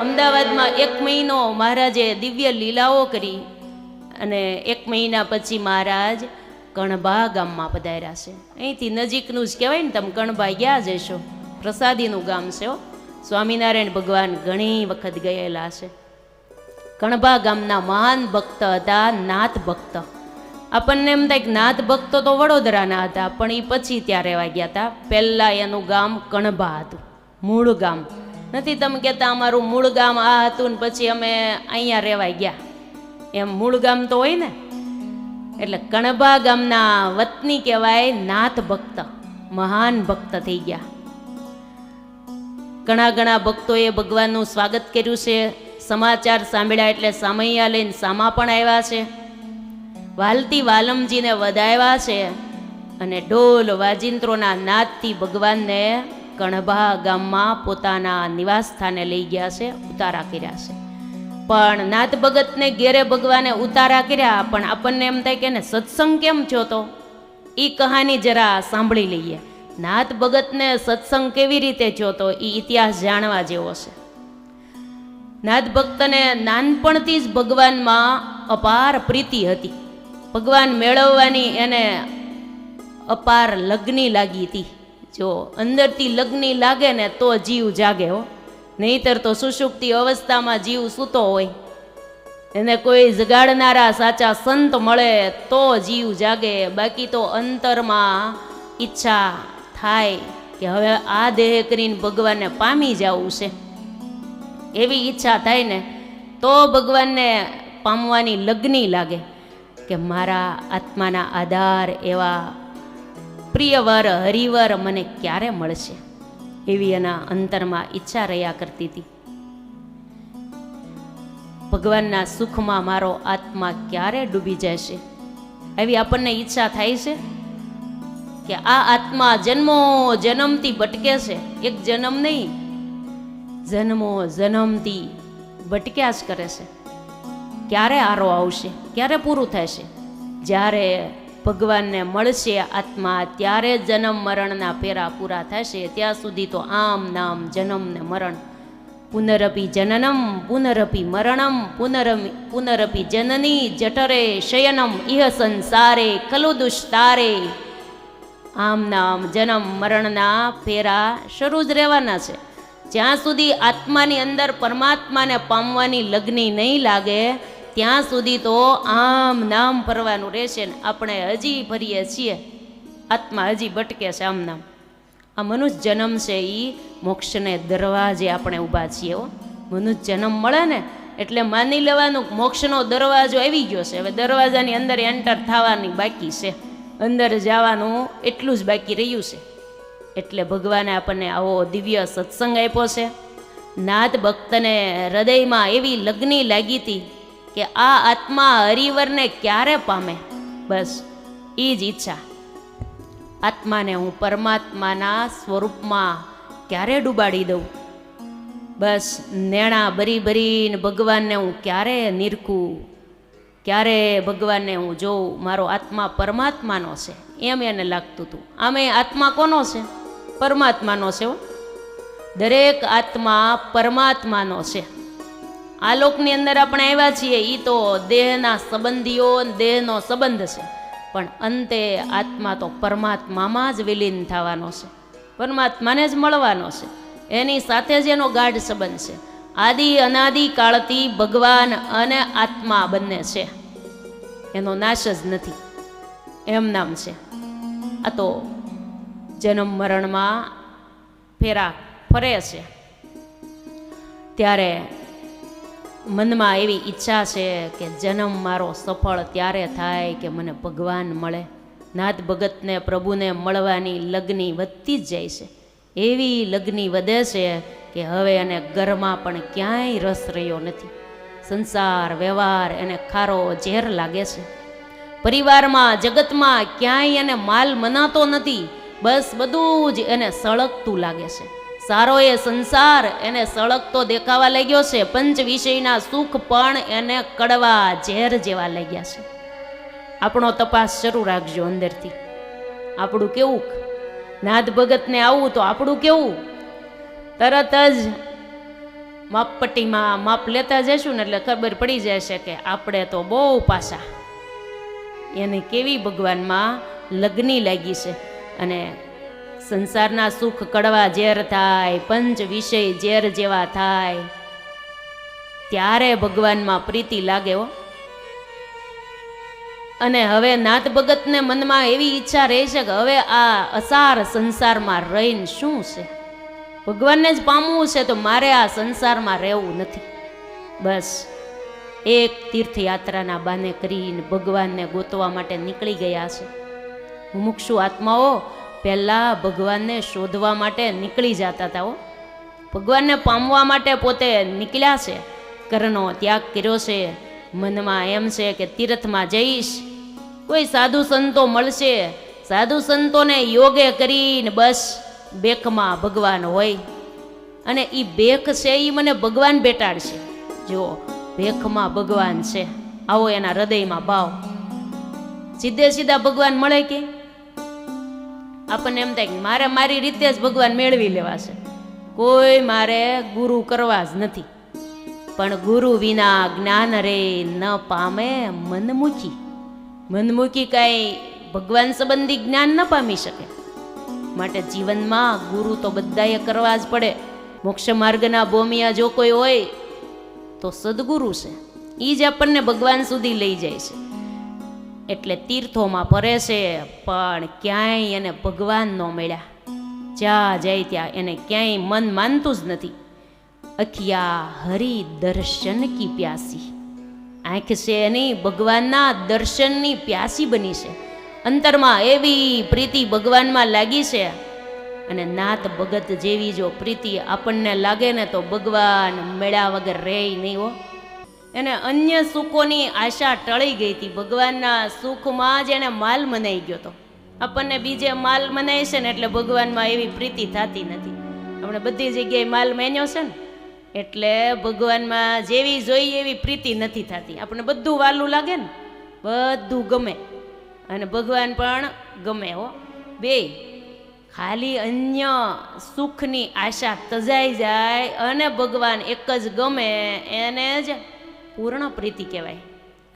અમદાવાદમાં એક મહિનો મહારાજે દિવ્ય લીલાઓ કરી અને એક મહિના પછી મહારાજ કણબા ગામમાં પધાર્યા છે. અહીંથી નજીકનું જ કહેવાય ને, તમે કણબા ગયા જશો પ્રસાદીનું ગામ છે સ્વામિનારાયણ ભગવાન ઘણી વખત ગયેલા છે. કણબા ગામના મહાન ભક્ત હતા, નાથ ભક્ત. આપણને એમ થાય કે નાથ ભક્તો તો વડોદરાના હતા, પણ એ પછી ત્યાં રહેવા ગયા હતા. પહેલાં એનું ગામ કણબા હતું. મૂળ ગામ. નથી તમે કહેતા અમારું મૂળ ગામ આ હતું ને પછી અમે અહીંયા રહેવા ગયા. એમ મૂળ ગામ તો હોય ને, એટલે કણબા ગામના વતની કહેવાય નાથ ભક્ત, મહાન ભક્ત થઈ ગયા. ઘણા ઘણા ભક્તોએ ભગવાનનું સ્વાગત કર્યું છે, સમાચાર સાંભળ્યા એટલે સામૈયા લઈને સામા પણ આવ્યા છે. વાલતી વાલમજીને વધાવ્યા છે અને ઢોલ વાજિંત્રોના નાદથી ભગવાનને કણભા ગામમાં પોતાના નિવાસ સ્થાને લઈ ગયા છે, ઉતારા કર્યા છે. પણ નાથ ભગતને ઘેરે ભગવાને ઉતારા કર્યા, પણ આપણને એમ થાય કે ને સત્સંગ કેમ છો તો? એ કહાની જરા સાંભળી લઈએ. નાથ ભગતને સત્સંગ કેવી રીતે થયો તો? એ ઇતિહાસ જાણવા જેવો છે. નાથ ભક્તને નાનપણથી જ ભગવાનમાં અપાર પ્રીતિ હતી. ભગવાન મેળવવાની એને અપાર લગ્ની લાગી હતી. જો અંદરથી લગ્ની લાગે ને તો જીવ જાગે હો. નહીતર તો સુષુપ્તિ અવસ્થામાં જીવ સૂતો હોય. એને કોઈ જગાડનારા સાચા સંત મળે તો જીવ જાગે. બાકી તો અંતરમાં ઈચ્છા થાય કે હવે આ દેહ કરીને ભગવાનને પામી જવું છે. એવી ઈચ્છા થાય ને તો ભગવાનને પામવાની લગ્ની લાગે કે મારા આત્માના આધાર એવા પ્રિયવર, હરિવર મને ક્યારે મળશે? એવી એના અંતરમાં ઈચ્છા રહ્યા કરતી હતી. ભગવાનના સુખમાં મારો આત્મા ક્યારે ડૂબી જશે? એવી આપણને ઈચ્છા થાય છે કે આ આત્મા જન્મો જન્મથી ભટકે છે. એક જન્મ નહીં, જન્મો જન્મથી ભટક્યા જ કરે છે. ક્યારે આરો આવશે? ક્યારે પૂરું થશે? જ્યારે ભગવાનને મળશે આત્મા ત્યારે જન્મ મરણના ફેરા પૂરા થશે. ત્યાં સુધી તો આમ નામ જન્મ ને મરણ. પુનરપી જનનમ પુનરપી મરણમ, પુનરમિ પુનરપી જનની જઠરે શયનમ, ઇહ સંસારે ખલુ દુષ્તારે આમ નામ જન્મ મરણના ફેરા શરૂ જ રહેવાના છે. જ્યાં સુધી આત્માની અંદર પરમાત્માને પામવાની લગ્ની નહીં લાગે ત્યાં સુધી તો આમ નામ ફરવાનું રહેશે ને આપણે હજી ભરીએ છીએ. આત્મા હજી ભટકે છે આમ નામ. આ મનુષ્ય જન્મ છે એ મોક્ષને દરવાજે આપણે ઊભા છીએ હો. મનુષ્ય જન્મ મળે ને એટલે માની લેવાનું મોક્ષનો દરવાજો આવી ગયો છે. હવે દરવાજાની અંદર એન્ટર થવાની બાકી છે. અંદર જવાનું એટલું જ બાકી રહ્યું છે. એટલે ભગવાને આપણને આવો દિવ્ય સત્સંગ આપ્યો છે. નાદ ભક્તને હૃદયમાં એવી લગ્ની લાગી હતી કે આ આત્મા હરિવરને ક્યારે પામે? બસ એ જ ઈચ્છા. આત્માને હું પરમાત્માના સ્વરૂપમાં ક્યારે ડૂબાડી દઉં? બસ, નેણા ભરી ભરીને ભગવાનને હું ક્યારે નિરખું? ક્યારે ભગવાનને હું જોઉં? મારો આત્મા પરમાત્માનો છે. એમ એને લાગતું હતું આમે આત્મા કોનો છે? પરમાત્માનો છે દરેક આત્મા પરમાત્માનો છે. આ લોકની અંદર આપણે આવ્યા છીએ એ તો દેહના સંબંધીઓ દેહનો સંબંધ છે. પણ અંતે આત્મા તો પરમાત્મામાં જ વિલીન થવાનો છે. પરમાત્માને જ મળવાનો છે. એની સાથે જ એનો ગાઢ સંબંધ છે. આદિ, અનાદિ કાળથી ભગવાન અને આત્મા બંને છે. એનો નાશ જ નથી. એમ નામ છે. આ તો જન્મ મરણમાં ફેરા ફરે છે. ત્યારે મનમાં એવી ઈચ્છા છે કે જન્મ મારો સફળ ત્યારે થાય કે મને ભગવાન મળે. નાથ ભગતને પ્રભુને મળવાની લગ્ની વધતી જ જાય છે. એવી લગ્ની વધે છે કે હવે એને ઘરમાં પણ ક્યાંય રસ રહ્યો નથી. સંસાર, વ્યવહાર એને ખારો ઝેર લાગે છે. પરિવારમાં, જગતમાં ક્યાંય એને માલ મનાતો નથી. બસ બધું જ એને સળગતું લાગે છે. સારો એ સંસાર એને સળગતો દેખાવા લાગ્યો છે, પંચ વિષયના સુખ પણ એને કડવા ઝેર જેવા લાગ્યા છે. આપણો તપાસ શરૂ રાખજો અંદરથી. આપણું કેવું? નાદ ભગતને આવું તો આપણું કેવું? તરત જ માપપટ્ટીમાં માપ લેતા જઈશું ને એટલે ખબર પડી જશે કે આપણે તો બહુ પાછા એને કેવી ભગવાનમાં લગ્ની લાગી છે અને સંસારના સુખ કડવા ઝેર થાય, પંચ વિષય ઝેર જેવા થાય. ત્યારે ભગવાનમાં પ્રીતિ લાગે હો. અને હવે નાથ ભગતને મનમાં એવી ઈચ્છા રહે છે કે હવે આ અસાર સંસારમાં રહીને શું છે? ભગવાનને જ પામવું છે તો મારે આ સંસારમાં રહેવું નથી. બસ, એક તીર્થયાત્રાના બાને કરીને ભગવાનને ગોતવા માટે નીકળી ગયા છે. મુમુક્ષુ આત્માઓ પહેલાં ભગવાનને શોધવા માટે નીકળી જતા હતા ભગવાનને પામવા માટે પોતે નીકળ્યા છે. કરનો ત્યાગ કર્યો છે. મનમાં એમ છે કે તીર્થમાં જઈશ. કોઈ સાધુ સંતો મળશે. સાધુ સંતોને યોગે કરીને બસ બેકમાં ભગવાન હોય. અને એ બેક છે એ મને ભગવાન બેટાડશે. જો ભેખમાં ભગવાન છે. આવો એના હૃદયમાં ભાવ. સીધે સીધા ભગવાન મળે કે? આપણને એમ થાય કે મારે મારી રીતે જ ભગવાન મેળવી લેવા છે. કોઈ મારે ગુરુ કરવા જ નથી. પણ ગુરુ વિના જ્ઞાન રે ન પામે મનમુખી મનમુખી કાંઈ ભગવાન સંબંધી જ્ઞાન ન પામી શકે. માટે જીવનમાં ગુરુ તો બધાએ કરવા જ પડે. મોક્ષ માર્ગના ભૂમિયા જો કોઈ હોય, તો સદગુરુ છે. એ જ આપણને ભગવાન સુધી લઈ જાય છે. એટલે તીર્થોમાં ફરે છે, પણ ક્યાંય એને ભગવાન ન મળ્યા. જ્યાં જાય ત્યાં એને ક્યાંય મન માનતું જ નથી. અખિયા હરિ દર્શન કી પ્યાસી. આંખ છે એની ભગવાનના દર્શનની પ્યાસી બની છે. અંતરમાં એવી પ્રીતિ ભગવાનમાં લાગી છે. અને નાત ભગત જેવી જો પ્રીતિ આપણને લાગે ને તો ભગવાન મેળા વગર રહે નહીં હો. એને અન્ય સુખોની આશા ટળી ગઈ હતી. ભગવાનના સુખમાં જ એને માલ મનાઈ ગયો હતો. આપણને બીજે માલ મનાય છે ને એટલે ભગવાનમાં એવી પ્રીતિ થતી નથી. આપણે બધી જગ્યાએ માલ મેન્યો છે ને, એટલે ભગવાનમાં જેવી જોઈએ એવી પ્રીતિ નથી થતી. આપણે બધું વાલું લાગે ને, બધું ગમે. અને ભગવાન પણ ગમે હો. બે, ખાલી અન્ય સુખની આશા તજાઈ જાય અને ભગવાન એક જ ગમે, એને જ પૂર્ણ પ્રીતિ કહેવાય.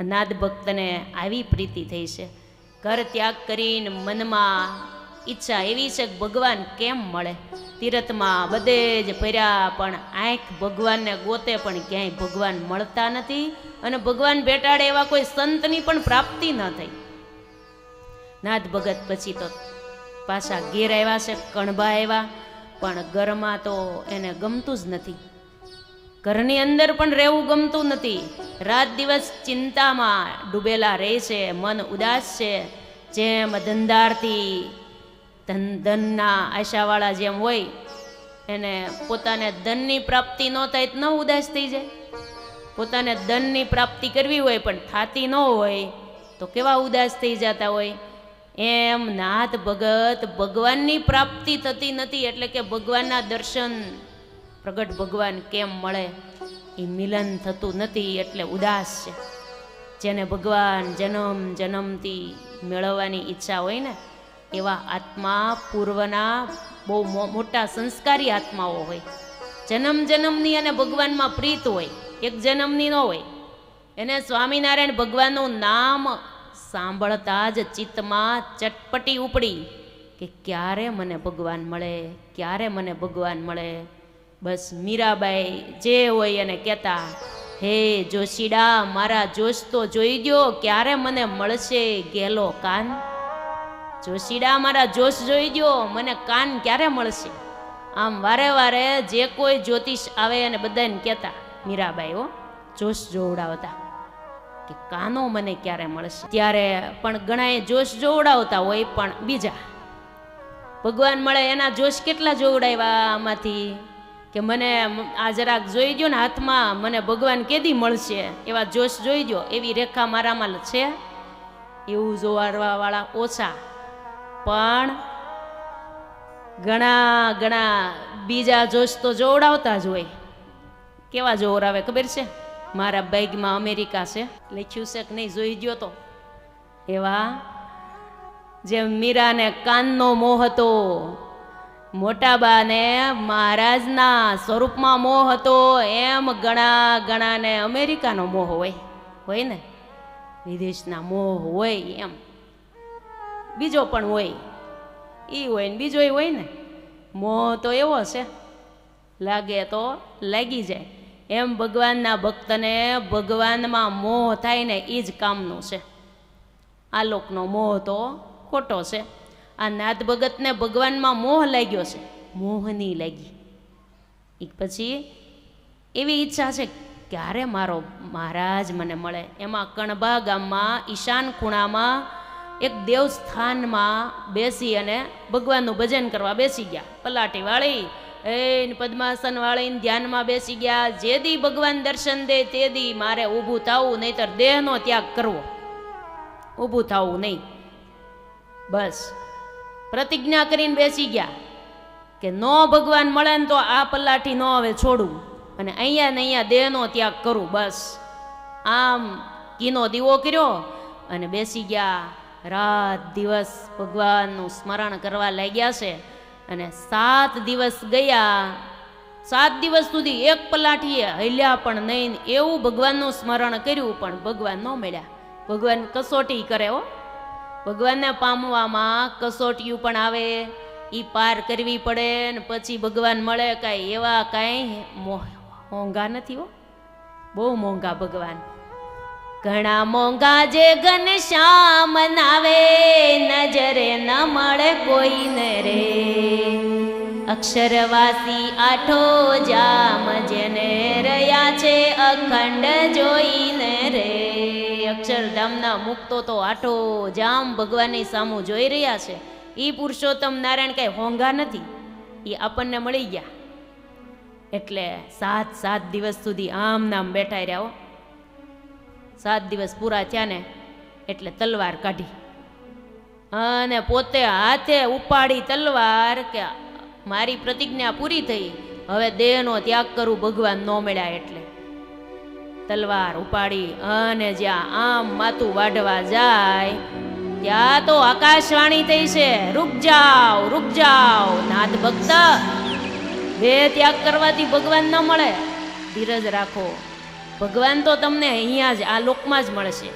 નાદ ભક્તને આવી પ્રીતિ થઈ છે. ઘર ત્યાગ કરીને મનમાં ઈચ્છા એવી છે કે ભગવાન કેમ મળે? તીરથમાં બધે જ ફર્યા, પણ આંખ ભગવાનને ગોતે પણ ક્યાંય ભગવાન મળતા નથી અને ભગવાન બેટાડે એવા કોઈ સંતની પણ પ્રાપ્તિ ન થઈ. નાદ ભગત પછી તો પાછા ઘેર આવ્યા છે, કણભા આવ્યા, પણ ઘરમાં તો એને ગમતું જ નથી. ઘરની અંદર પણ રહેવું ગમતું નથી. રાત દિવસ ચિંતામાં ડૂબેલા રહે છે, મન ઉદાસ છે. જેમ ધંધારથી ધન, ધનના આશાવાળા જેમ હોય, એને પોતાને ધનની પ્રાપ્તિ ન થાય ન ઉદાસ થઈ જાય. પોતાને ધનની પ્રાપ્તિ કરવી હોય પણ થાતી ન હોય તો કેવા ઉદાસ થઈ જતા હોય? એમ નાથ ભગત ભગવાનની પ્રાપ્તિ થતી નથી એટલે કે ભગવાનના દર્શન પ્રગટ ભગવાન કેમ મળે એ મિલન થતું નથી એટલે ઉદાસ છે. જેને ભગવાન જન્મ જન્મથી મેળવવાની ઈચ્છા હોય ને, એવા આત્મા પૂર્વના બહુ મોટા સંસ્કારી આત્માઓ હોય. જન્મ જન્મની અને ભગવાનમાં પ્રીત હોય, એક જન્મની ન હોય. એને સ્વામિનારાયણ ભગવાનનું નામ સાંભળતા જ ચિત્તમાં ચટપટી ઉપડી કે ક્યારે મને ભગવાન મળે, ક્યારે મને ભગવાન મળે? બસ મીરાબાઈ જે હોય એને કહેતા, હે જોશીડા, મારા જોશ તો જોઈ ગયો, ક્યારે મને મળશે ગેલો કાન? જોશીડા, મારા જોશ જોઈ ગયો, મને કાન ક્યારે મળશે? આમ વારે વારે જે કોઈ જ્યોતિષ આવે અને બધાને કહેતા, મીરાબાઈ હો, જોશ જોવડાવતા, કે કાનો મને ક્યારે મળશે? ત્યારે પણ ઘણાએ જોશ જોવડાવતા હોય પણ બીજા, ભગવાન મળે એના જોશ કેટલા જોવડાવ્યા આમાંથી? કે મને આ જરાક જોઈ ગયો ને હાથમાં, મને ભગવાન કેદી મળશે. એવા જોશ જોઈ ગયો એવી રેખા મારામાં છે. એવું જોવારવા વાળા ઓછા. પણ ઘણા ઘણા બીજા જોશ તો જોવડાવતા જ હોય. કેવા જોવરાવે ખબર છે? મારા બેગમાં અમેરિકા છે. લખ્યું છે કે નહીં જોઈ ગયો તો. એવા જેમ મીરાને કાનનો મોહ હતો મોટાબાને મહારાજના સ્વરૂપમાં મોહ હતો, એમ ઘણા ઘણાને અમેરિકાનો મોહ હોય હોય ને? વિદેશના મોહ હોય એમ. બીજો પણ હોય એ હોય ને બીજો હોય ને? મોહ તો એવો છે. લાગે તો લાગી જાય. એમ ભગવાનના ભક્તને ભગવાનમાં મોહ થાય ને એ જ કામનું છે. આ લોકનો મોહ તો ખોટો છે. આ નાદ ભગતને ભગવાનમાં મોહ લાગ્યો છે. મોહની લાગી. એ પછી એવી ઈચ્છા છે ક્યારે મારો મહારાજ મને મળે? એમાં કણબા ગામમાં, ઈશાન ખૂણામાં એક દેવસ્થાનમાં બેસી અને ભગવાનનું ભજન કરવા બેસી ગયા. પલાટી વાળી એ પદ્માસન વાળીને ધ્યાનમાં બેસી ગયા. જે દી ભગવાન દર્શન દે તે દી મારે ઊભું થવું, નહીતર દેહનો ત્યાગ કરવો. ઊભું થવું નહીં. બસ. પ્રતિજ્ઞા કરીને બેસી ગયા કે નો ભગવાન મળે ને તો આ પલાઠી ન હવે છોડું. અને અહીંયા ને અહીંયા દેહનો ત્યાગ કરું, બસ. આમ કીનો દીવો કર્યો અને બેસી ગયા. રાત દિવસ ભગવાનનું સ્મરણ કરવા લાગ્યા છે અને સાત દિવસ ગયા. સાત દિવસ સુધી એક પલાઠીએ હલ્યા પણ નહીં, એવું ભગવાનનું સ્મરણ કર્યું પણ ભગવાન ન મળ્યા. ભગવાન કસોટી કરે હો. ભગવાનને પામવામાં કસોટીયું પણ આવે. એ પાર કરવી પડે ને પછી ભગવાન મળે કાંઈ એવા કાંઈ મોંઘા નથી હો. બહુ મોંઘા ભગવાન. ઘણા મોંઘા જે ઘનશ્યામ નાવે, નજરે ન મળે કોઈને રે. અક્ષરવાસી આઠો જામ જેને રહ્યા છે અખંડ જોઈને રે. અક્ષરધામના મુક્તો તો આઠો જામ ભગવાનની સામું જોઈ રહ્યા છે. એ પુરુષોત્તમ નારાયણ કાંઈ હોંગા નથી. એ આપણને મળી ગયા. એટલે સાત સાત દિવસ સુધી આમ નામ બેઠા રહ્યા સાત દિવસ પૂરા થયા ને એટલે તલવાર કાઢી. અને પોતે હાથે ઉપાડી તલવાર કે મારી પ્રતિજ્ઞા પૂરી થઈ. હવે દેહનો ત્યાગ કરું ભગવાન ન મળ્યા એટલે. તલવાર ઉપાડી અને જ્યાં આમ માથું વાઢવા જાય, ત્યાં તો આકાશવાણી થઈ છે, રૂક જાઓ રૂક જાઓ, નાથ ભક્ત, બે ત્યાગ કરવાથી ભગવાન ન મળે. ધીરજ રાખો, ભગવાન તો તમને અહીંયા જ આ લોકમાં જ મળશે.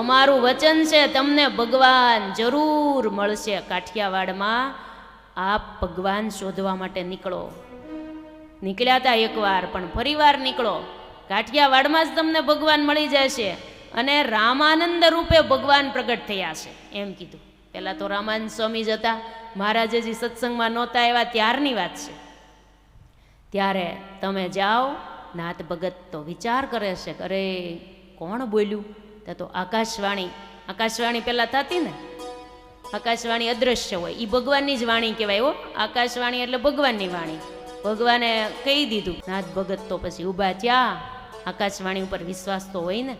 અમારું વચન છે, તમને ભગવાન જરૂર મળશે. કાઠિયાવાડમાં આપ ભગવાન શોધવા માટે નીકળો. નીકળ્યા હતા એકવાર, પણ ફરીવાર નીકળો. કાઠિયાવાડમાં જ તમને ભગવાન મળી જશે અને રામાનંદ રૂપે ભગવાન પ્રગટ થયા છે. એમ કીધું. પહેલાં તો રામાનંદ સ્વામી જ હતા. મહારાજજી સત્સંગમાં નહોતા એવા, ત્યારની વાત છે. ત્યારે તમે જાઓ, નાથ ભગત તો વિચાર કરે છે અરે, કોણ બોલ્યું? તે તો આકાશવાણી. આકાશવાણી પહેલાં થતી ને? આકાશવાણી અદ્રશ્ય હોય. એ ભગવાનની જ વાણી કહેવાય હો. આકાશવાણી એટલે ભગવાનની વાણી. ભગવાને કહી દીધું. નાથ ભગત તો પછી ઊભા થયા. આકાશવાણી ઉપર વિશ્વાસ તો હોય ને,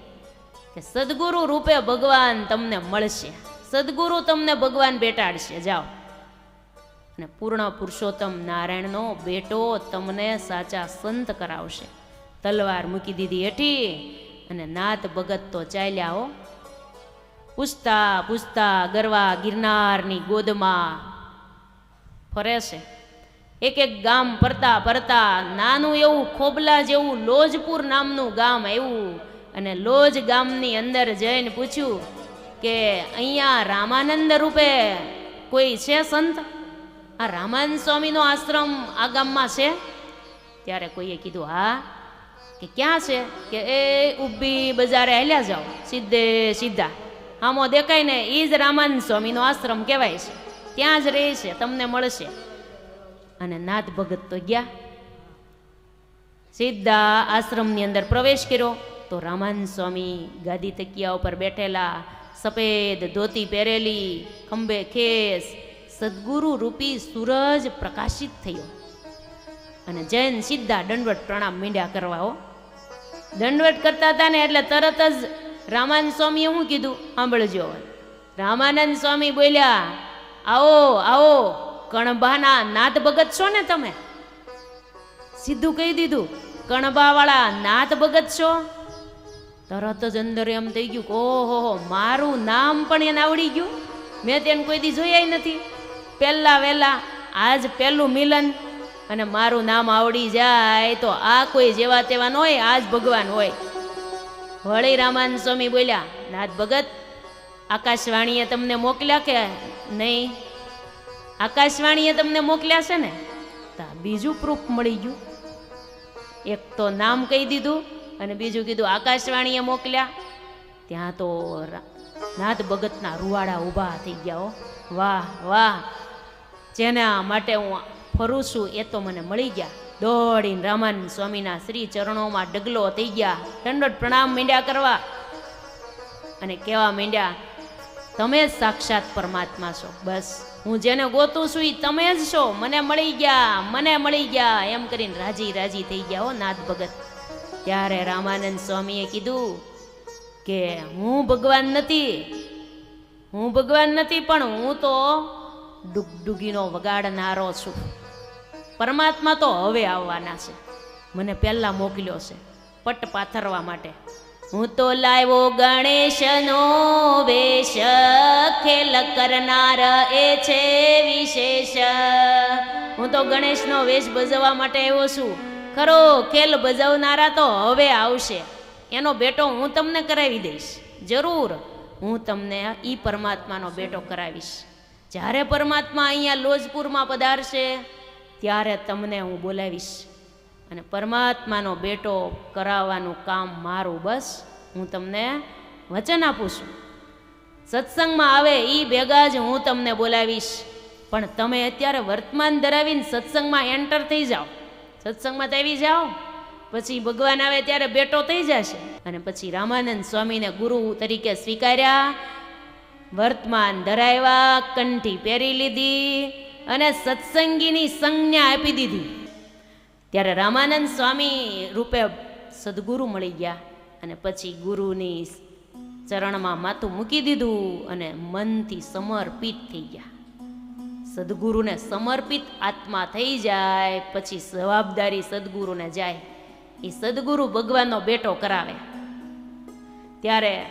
કે સદગુરુ રૂપે ભગવાન તમને મળશે. સદગુરુ તમને ભગવાન બેટાડશે. જાઓ. અને પૂર્ણ પુરુષોત્તમ નારાયણનો બેટો તમને સાચા સંત કરાવશે. તલવાર મૂકી દીધી હેઠી અને નાથ ભગત તો ચાલ્યા હો. પૂછતા પૂછતા ગરવા ગિરનારની ગોદમાં ફરે છે. એક એક ગામ ફરતા ફરતા નાનું એવું ખોબલા જેવું લોજપુર નામનું ગામ આવ્યું. અને લોજ ગામની અંદર જઈને પૂછ્યું કે અહીંયા રામાનંદ રૂપે કોઈ છે સંત? આ રામાનંદ સ્વામીનો આશ્રમ આ ગામમાં છે? ત્યારે કોઈએ કીધું, હા. કે ક્યાં છે? કે એ ઊભી બજારે હાલ્યા જાઓ. સીધે સીધા. આમાં દેખાય ને એ જ રામાનંદ સ્વામીનો આશ્રમ કહેવાય છે. ત્યાં જ રહે છે, તમને મળશે. અને નાથ ભગત તો ગયા. સીધા આશ્રમની અંદર પ્રવેશ કર્યો તો રામાન સ્વામી ગાદી તકિયા ઉપર બેઠેલા, સફેદ ધોતી પહેરેલી, ખંભે ખેસ, સદગુરુ રૂપી સૂરજ પ્રકાશિત થયો. અને જૈન સીધા દંડવટ પ્રણામ મીંડ્યા કરવા હો. દંડવટ કરતા હતા ને એટલે તરત જ રામાનંદ સ્વામીએ શું કીધું? સાંભળજો. રામાનંદ સ્વામી બોલ્યા, આવો આવો. કણભાના નાથ ભગત છો ને તમે? સીધું કહી દીધું, કણબાવાળા નાથ ભગત છો તરત જ અંદર એમ થઈ ગયું કે, ઓહો મારું નામ પણ એને આવડી ગયું. મેં તેને કોઈ દી જોયા નથી. પહેલા વહેલા, આજ પહેલું મિલન અને મારું નામ આવડી જાય તો આ કોઈ જેવા તેવા ન હોય, આજ ભગવાન હોય. વળી રામાન સ્વામી બોલ્યા નાથ ભગત, આકાશવાણીએ તમને મોકલ્યા કે નહીં? આકાશવાણીએ તમને મોકલ્યા છે ને? તા બીજું પ્રૂફ મળી ગયું. એક તો નામ કહી દીધું અને બીજું કીધું આકાશવાણીએ મોકલ્યા. ત્યાં તો નાથ ભગતના રૂવાડા ઊભા થઈ ગયા હો. વાહ વાહ. જેના માટે હું ફરું છું એ તો મને મળી ગયા. દોડીને રામાન સ્વામીના શ્રી ચરણોમાં ડગલો થઈ ગયા. દંડોટ પ્રણામ મીંડ્યા કરવા. અને કહેવા માંડ્યા તમે જ સાક્ષાત પરમાત્મા છો. બસ, હું જેને ગોતું છું એ તમે જ છો. મને મળી ગયા, મને મળી ગયા. એમ કરીને રાજી રાજી થઈ ગયા હો નાથ ભગત. ત્યારે રામાનંદ સ્વામીએ કીધું કે, હું ભગવાન નથી. હું ભગવાન નથી, પણ હું તો ડુગડુગીનો વગાડનારો છું. પરમાત્મા તો હવે આવવાના છે. મને પહેલાં મોકલ્યો છે. પટ પાથરવા માટે. હું તો લાવ્યો ગણેશનો વેશ, ખેલ કરનાર એ છે વિશેષ. હું તો ગણેશનો વેશ ભજવવા માટે આવ્યો છું. ખરો, ખેલ ભજવનારા તો હવે આવશે. એનો બેટો હું તમને કરાવી દઈશ. જરૂર, હું તમને ઈ પરમાત્માનો બેટો કરાવીશ. જ્યારે પરમાત્મા અહીંયા લોજપુરમાં પધારશે, ત્યારે તમને હું બોલાવીશ. અને પરમાત્માનો બેટો કરાવવાનું કામ મારું, બસ હું તમને વચન આપું છું. સત્સંગમાં આવે એ ભેગા જ હું તમને બોલાવીશ. પણ તમે અત્યારે વર્તમાન ધરાવીને સત્સંગમાં એન્ટર થઈ જાઓ. સત્સંગમાં તો આવી જાઓ. પછી ભગવાન આવે ત્યારે બેટો થઈ જશે. અને પછી રામાનંદ સ્વામીને ગુરુ તરીકે સ્વીકાર્યા. વર્તમાન ધરાવ્યા કંઠી પહેરી લીધી અને સત્સંગીની સંજ્ઞા આપી દીધી. ત્યારે રામાનંદ સ્વામી રૂપે સદગુરુ મળી ગયા અને પછી ગુરુની ચરણમાં માથું મૂકી દીધું અને મનથી સમર્પિત થઈ ગયા. સદગુરુને સમર્પિત આત્મા થઈ જાય, પછી જવાબદારી સદગુરુને જાય. એ સદગુરુ ભગવાનનો બેટો કરાવે. ત્યારે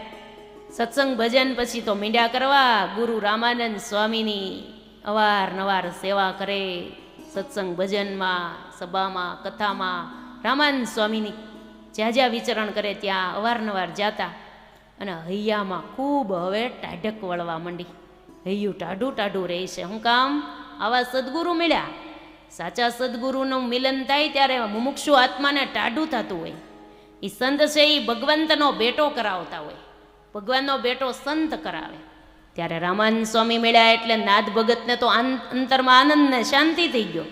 સત્સંગ ભજન પછી તો મીંડ્યા કરવા ગુરુ રામાનંદ સ્વામીની અવારનવાર સેવા કરે, સત્સંગ ભજનમાં સભામાં, કથામાં રામાનંદ સ્વામીની જ્યાં જ્યાં વિચરણ કરે ત્યાં અવારનવાર જાતા અને હૈયામાં ખૂબ હવે ટાઢક વળવા માંડી. હૈયું ટાઢું ટાઢું રહે છે. હું કામ આવા સદગુરુ મળ્યા. સાચા સદગુરુનું મિલન થાય ત્યારે મુમુક્ષુ આત્માને ટાઢું થતું હોય. એ સંત છે એ ભગવંતનો બેટો કરાવતા હોય. ભગવાનનો બેટો સંત કરાવે. ત્યારે રામાનંદ સ્વામી મળ્યા એટલે નાદ ભગતને તો અંતરમાં આનંદને શાંતિ થઈ ગયો.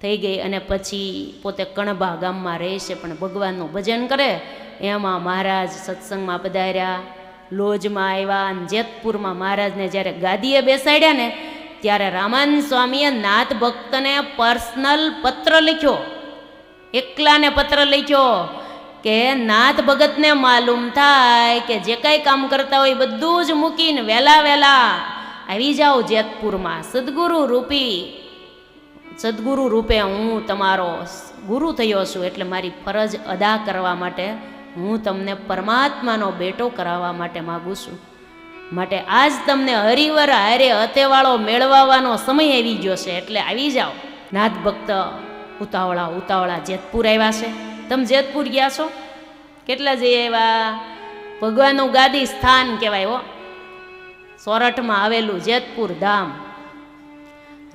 થઈ ગઈ અને પછી પોતે કણબા ગામમાં રહે છે, પણ ભગવાનનું ભજન કરે. એમાં મહારાજ સત્સંગમાં પધાર્યા, લોજમાં આવ્યા અને જેતપુરમાં મહારાજને જ્યારે ગાદીએ બેસાડ્યા ને, ત્યારે રામાન સ્વામીએ નાથ ભક્તને પર્સનલ પત્ર લખ્યો. એકલાને પત્ર લખ્યો કે નાથ ભગતને માલુમ થાય કે જે કાંઈ કામ કરતા હોય બધું જ મૂકીને વહેલા વહેલા આવી જાઓ જેતપુરમાં. સદગુરુ રૂપી સદગુરુ રૂપે હું તમારો ગુરુ થયો છું એટલે મારી ફરજ અદા કરવા માટે હું તમને પરમાત્માનો બેટો કરાવવા માટે માગું છું. માટે આજ તમને હરિવર હારે હતેવાળો મેળવવાનો સમય આવી ગયો છે એટલે આવી જાઓ. નાથ ભક્ત ઉતાવળા ઉતાવળા જેતપુર આવ્યા છે. તમે જેતપુર ગયા છો? કેટલા જઈ આવ્યા? ભગવાનનું ગાદી સ્થાન કહેવાય હો. સોરઠમાં આવેલું જેતપુર ધામ.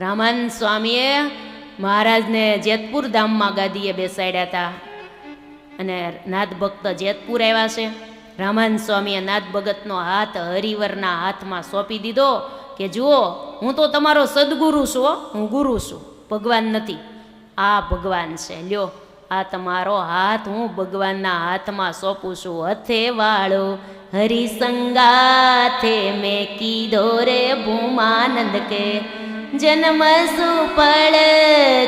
રામાનંદ સ્વામીએ મહારાજને જેતપુર ધામમાં ગાદીએ બેસાડ્યા હતા. અને નાથ ભક્ત જેતપુર આવ્યા છે. રામાન સ્વામીએ નાથ ભગતનો હાથ હરિવરના હાથમાં સોંપી દીધો કે, જુઓ, હું તો તમારો સદગુરુ છું હું ગુરુ છું. ભગવાન નથી. આ ભગવાન છે. લ્યો, આ તમારો હાથ હું ભગવાનના હાથમાં સોંપું છું. હથે વાળો હરિસંગાથે મેં કીધો રે ભૂમાનંદ કે જન્મ સુફળ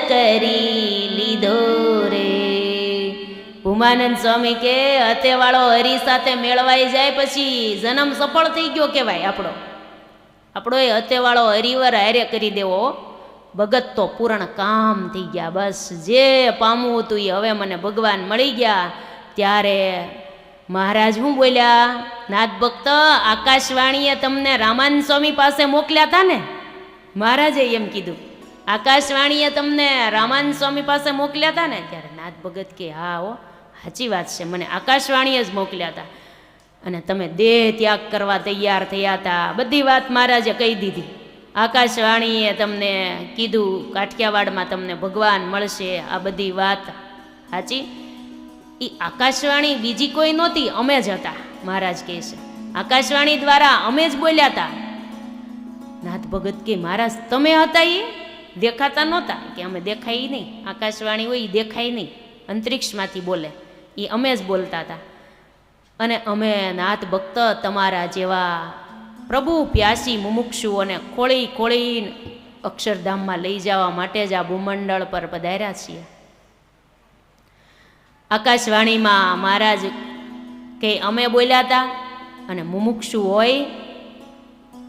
કરી લીધો રે. ઉમાનંદ સ્વામી કે હતેવાળો હરી સાથે મેળવાઈ જાય પછી જન્મ સફળ થઈ ગયો કહેવાય આપણો. આપણો એ હતેવાળો હરિવર હારે કરી દેવો. ભગત તો પૂર્ણ કામ થઈ ગયા. બસ જે પામવું હતું એ હવે મને ભગવાન મળી ગયા. ત્યારે મહારાજ શું બોલ્યા નાથ ભક્ત આકાશવાણીએ તમને રામાન સ્વામી પાસે મોકલ્યા હતા ને? મહારાજે એમ કીધું, આકાશવાણીએ તમને રામાન સ્વામી પાસે મોકલ્યા હતા ને? ત્યારે નાથ ભગત કે, હા હો, સાચી વાત છે, મને આકાશવાણીએ જ મોકલ્યા હતા અને તમે દેહ ત્યાગ કરવા તૈયાર થયા હતા બધી વાત મહારાજે કહી દીધી. આકાશવાણીએ તમને કીધું, કાઠિયાવાડમાં તમને ભગવાન મળશે. આ બધી વાત સાચી. એ આકાશવાણી બીજી કોઈ નહોતી, અમે જ હતા, મહારાજ કહે છે. આકાશવાણી દ્વારા અમે જ બોલ્યા હતા નાથ ભગત કે મહારાજ તમે હતા એ? દેખાતા નહોતા, કે અમે દેખાય નહીં. આકાશવાણી હોય એ દેખાય નહીં. અંતરિક્ષમાંથી બોલે. એ અમે જ બોલતા હતા. અને અમે નાથ ભક્ત તમારા જેવા પ્રભુ, પ્યાસી મુમુક્ષુઓને ખોળી ખોળીને અક્ષરધામમાં લઈ જવા માટે જ આ ભૂમંડળ પર પધાર્યા છીએ. આકાશવાણીમાં મહારાજ કે, અમે બોલ્યા હતા અને મુમુક્ષુ હોય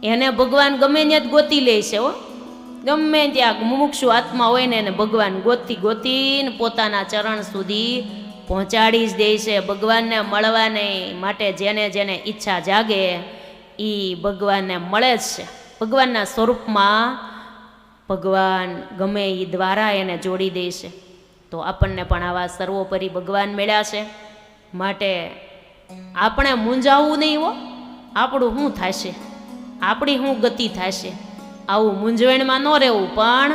એને ભગવાન ગમે ત્યાં જ ગોતી લે છે, હો. ગમે ત્યાં મુમુક્ષુ આત્મા હોય ને એને ભગવાન ગોતી ગોતીને પોતાના ચરણ સુધી પહોંચાડી જ દે છે. ભગવાનને મળવાને માટે જેને જેને ઈચ્છા જાગે એ ભગવાનને મળે જ છે. ભગવાનના સ્વરૂપમાં ભગવાન ગમે એ દ્વારા એને જોડી દે છે. તો આપણને પણ આવા સર્વોપરી ભગવાન મળ્યા છે. માટે આપણે મૂંઝાવવું નહીં, હો. આપણું શું થશે? આપણી શું ગતિ થશે. આવું મૂંઝવણમાં ન રહેવું, પણ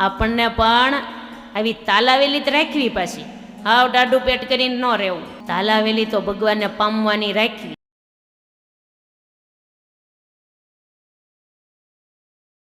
આપણને પણ આવી તાલાવેલી જ રાખવી પાછી. હાવ ડાડું પેટ કરીને ન રહેવું. તાલાવેલી તો ભગવાનને પામવાની રાખવી.